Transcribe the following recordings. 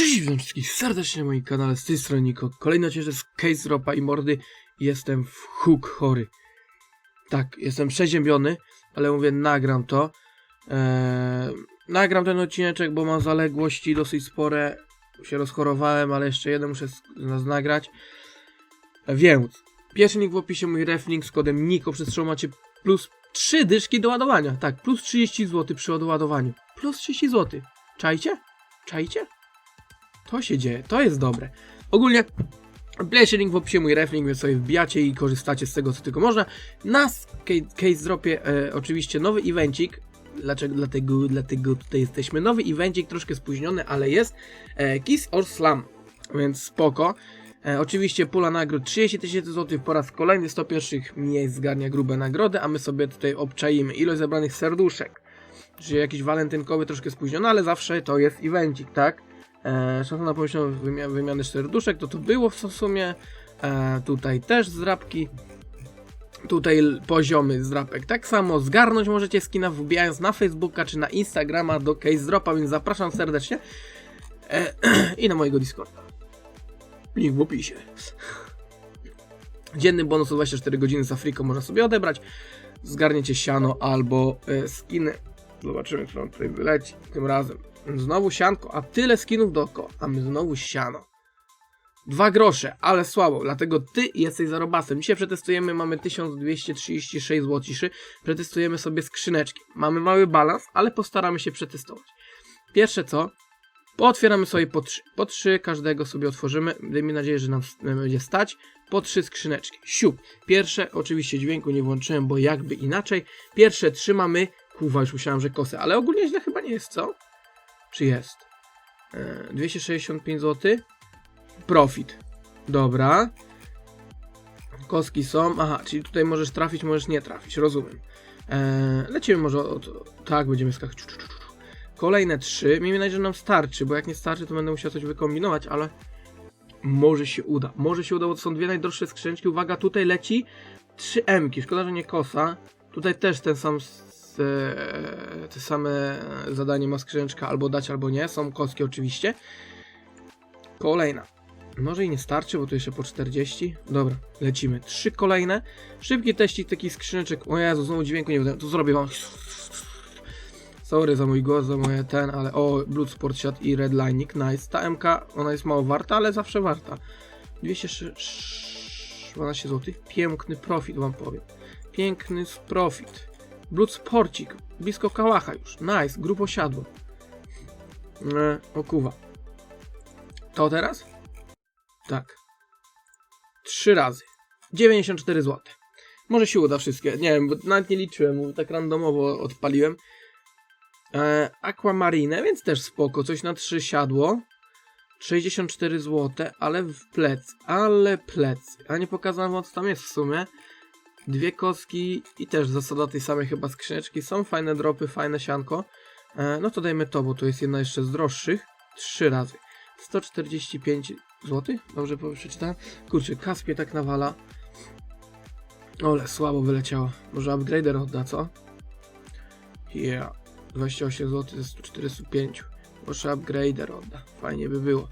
Cześć, witam wszystkich serdecznie na moim kanale, z tej strony Niko. Kolejny odcinek z Case Ropa i Mordy. Jestem w huk chory. Tak, jestem przeziębiony, ale mówię, nagram to. Eee, nagram ten odcineczek, bo mam zaległości dosyć spore. Się rozchorowałem, ale jeszcze jeden muszę nas nagrać. E, Więc, pierwszy link w opisie, mój reflink z kodem NIKO, przez co macie plus 3 dyszki do ładowania. Tak, plus 30 zł przy odładowaniu. Plus 30 zł. Czajcie? Czajcie? To się dzieje, to jest dobre. Ogólnie pierwszy link w opisie, mój reflink, więc sobie wbijacie i korzystacie z tego, co tylko można. Na Ca- Case Dropie e, oczywiście nowy evencik. Dlaczego? Dlatego, dlatego tutaj jesteśmy. Nowy evencik, troszkę spóźniony, ale jest. E, Kiss or Slam, więc spoko. E, oczywiście pula nagród 30 tysięcy złotych po raz kolejny 100 pierwszych miejsc zgarnia grube nagrody, a my sobie tutaj obczaimy ilość zebranych serduszek. Czyli jakiś walentynkowy, troszkę spóźniony, ale zawsze to jest evencik, tak? E, szansa na pomyślną wymia wymianę serduszek, to to było w sumie. E, tutaj też zdrapki. Tutaj poziomy zdrapek. Tak samo zgarnąć możecie skina wbijając na Facebooka czy na Instagrama do Case Dropa, więc zapraszam serdecznie. E, I na mojego Discorda. Link w opisie. Dzienny bonus o 24 godziny z Afriką można sobie odebrać. Zgarniecie siano albo e, skiny. Zobaczymy, kto nam tutaj wyleci tym razem. Znowu sianko, a tyle skinów dookoła, a my znowu siano. Dwa grosze, ale słabo, dlatego ty jesteś zarobasem. Dzisiaj przetestujemy, mamy 1236 złociszy. Przetestujemy sobie skrzyneczki. Mamy mały balans, ale postaramy się przetestować. Pierwsze co, pootwieramy sobie po trzy. Po trzy każdego sobie otworzymy. Miejmy nadzieję, że nam będzie stać. Po trzy skrzyneczki. Siup. Pierwsze, oczywiście dźwięku nie włączyłem, bo jakby inaczej. Pierwsze trzymamy. Kuwa, już myślałem, że kosę, ale ogólnie źle chyba nie jest, co? Czy jest? E, 265 zł. Profit. Dobra. Kostki są. Aha, czyli tutaj możesz trafić, możesz nie trafić. Rozumiem. E, lecimy może od. Tak, będziemy skakać. Kolejne trzy. Miejmy nadzieję, że nam starczy, bo jak nie starczy, to będę musiał coś wykombinować, ale może się uda. Może się uda, bo to są dwie najdroższe skrzyneczki. Uwaga, tutaj leci 3 M-ki. Szkoda, że nie kosa. Tutaj też ten sam. S- e, Te same zadanie ma skrzyneczka albo dać, albo nie. Są kostki oczywiście. Kolejna. Może i nie starczy, bo tu jeszcze po 40. Dobra, lecimy. Trzy kolejne. Szybki teścik takich skrzyneczek. O Jezu, znowu dźwięku nie będę. To zrobię wam. Sorry za mój głos, za moje ten, ale o, Bloodsport Shot i Redlining, nice. Ta MK, ona jest mało warta, ale zawsze warta. 212 zł. Piękny profit wam powiem. Piękny profit. Bloodsporcik, blisko kałacha już. Nice, grubo siadło. E, okuwa. To teraz? Tak. Trzy razy. 94 zł. Może się uda wszystkie. Nie wiem, bo nawet nie liczyłem, tak randomowo odpaliłem. E, Aquamarine, więc też spoko. Coś na 3 siadło. 64 zł, ale w plec. Ale plec. A nie pokazałem co tam jest w sumie. Dwie kostki i też zasada tej samej chyba skrzyneczki. Są fajne dropy, fajne sianko. E, no to dajmy to, bo to jest jedna jeszcze z droższych. Trzy razy. 145 zł? Dobrze przeczytałem? Kurczę, Kaspie tak nawala. Ole, słabo wyleciało. Może upgrader odda, co? Yeah. 28 zł ze 145. Proszę upgrader odda. Fajnie by było.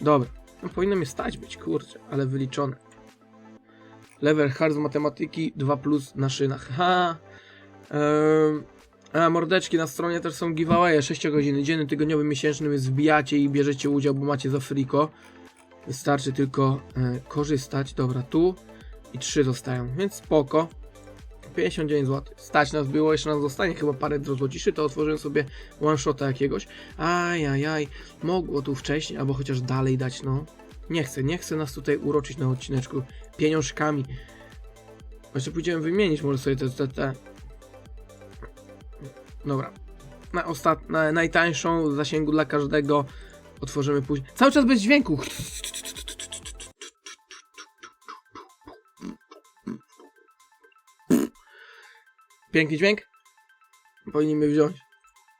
Dobra. No powinno mnie stać być, kurczę, ale wyliczone. Level hard z matematyki 2 plus na szynach. Ha! Ehm, a mordeczki na stronie też są giveawaye 6 godziny dzienny, tygodniowy, miesięczny, więc wbijacie i bierzecie udział, bo macie za friko. Wystarczy tylko e, korzystać. Dobra, tu i 3 zostają, więc spoko. 59 zł. Stać nas było, jeszcze nas zostanie chyba parę złociszy, to otworzyłem sobie one shota jakiegoś. Ajajaj, mogło tu wcześniej, albo chociaż dalej dać, no. Nie chcę, nie chcę nas tutaj uroczyć na odcineczku pieniążkami. Jeszcze pójdziemy wymienić może sobie te, te, te. Dobra. Na ostat... na najtańszą w zasięgu dla każdego otworzymy później. Cały czas bez dźwięku. Piękny dźwięk? Powinniśmy wziąć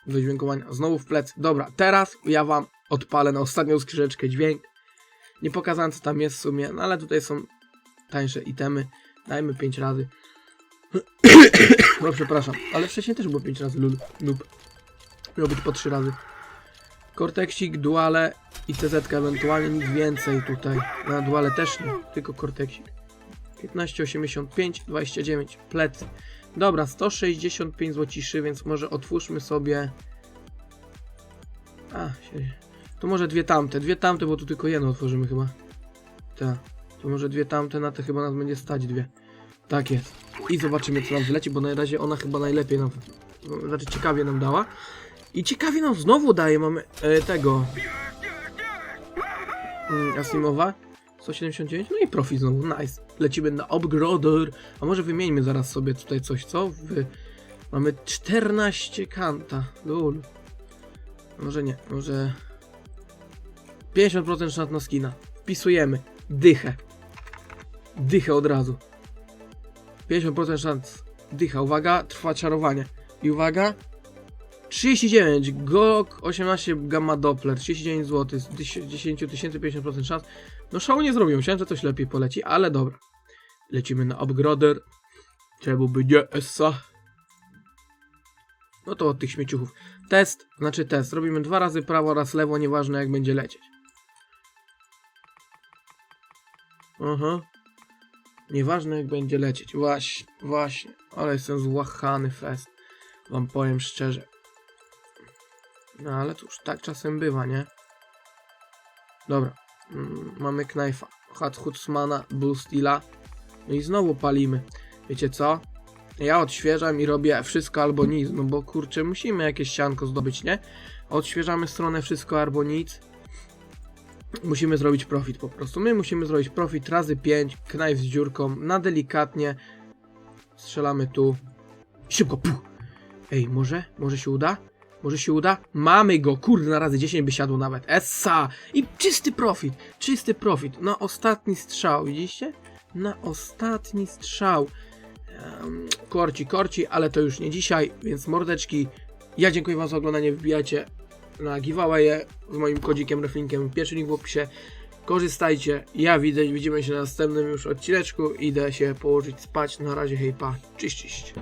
do dźwiękowania. Znowu w plec. Dobra, teraz ja wam odpalę na ostatnią skrzyneczkę dźwięk. Nie pokazałem co tam jest w sumie, no ale tutaj są tańsze itemy. Dajmy 5 razy. no przepraszam, ale wcześniej też było 5 razy lub. Miało być po 3 razy. Cortexik, duale i CZ ewentualnie nic więcej tutaj. Na duale też nie, tylko Cortexik. 15,85, 29, plecy. Dobra, 165 złociszy, więc może otwórzmy sobie... A, się... To może dwie tamte, dwie tamte, bo tu tylko jedno otworzymy chyba. Tak, to może dwie tamte, na te chyba nas będzie stać dwie. Tak jest. I zobaczymy co nam wleci, bo na razie ona chyba najlepiej nam, znaczy ciekawie nam dała. I ciekawie nam znowu daje, mamy e, tego... Mm, Asimowa. 179, no i profit znowu, nice. Lecimy na upgrader. A może wymieńmy zaraz sobie tutaj coś, co? Mamy 14 kanta. Lul. Może nie, może... 50% szans na skina. Wpisujemy. Dychę. Dychę od razu. 50% szans. Dycha. Uwaga, trwa czarowanie. I uwaga. 39. GOG 18 Gamma Doppler. 39 zł. Z 10 tysięcy 50% szans. No szału nie zrobią. Myślałem, że coś lepiej poleci, ale dobra. Lecimy na upgrader. Czemu by nie essa? No to od tych śmieciuchów. Test, znaczy test. Robimy dwa razy prawo, raz lewo, nieważne jak będzie lecieć. Aha. Nieważne jak będzie lecieć. Właśnie, właśnie. Ale jestem złachany fest. Wam powiem szczerze. No ale cóż, tak czasem bywa, nie? Dobra. Mm, mamy knajfa. Hat Hutsmana, Bull Steela. No i znowu palimy. Wiecie co? Ja odświeżam i robię wszystko albo nic, no bo kurczę, musimy jakieś sianko zdobyć, nie? Odświeżamy stronę wszystko albo nic. Musimy zrobić profit po prostu. My musimy zrobić profit razy 5, knajf z dziurką, na delikatnie. Strzelamy tu. Szybko, puh. Ej, może? Może się uda? Może się uda? Mamy go! Kurde, na razy 10 by siadło nawet. Essa! I czysty profit! Czysty profit. Na ostatni strzał, widzicie? Na ostatni strzał. Em, korci, korci, ale to już nie dzisiaj, więc mordeczki. Ja dziękuję Wam za oglądanie. Wbijacie na giveawaye z moim kodzikiem reflinkiem. Pierwszy link w opisie. Korzystajcie. Ja widzę, widzimy się na następnym już odcineczku. Idę się położyć spać. Na razie, hej, pa. Cześć.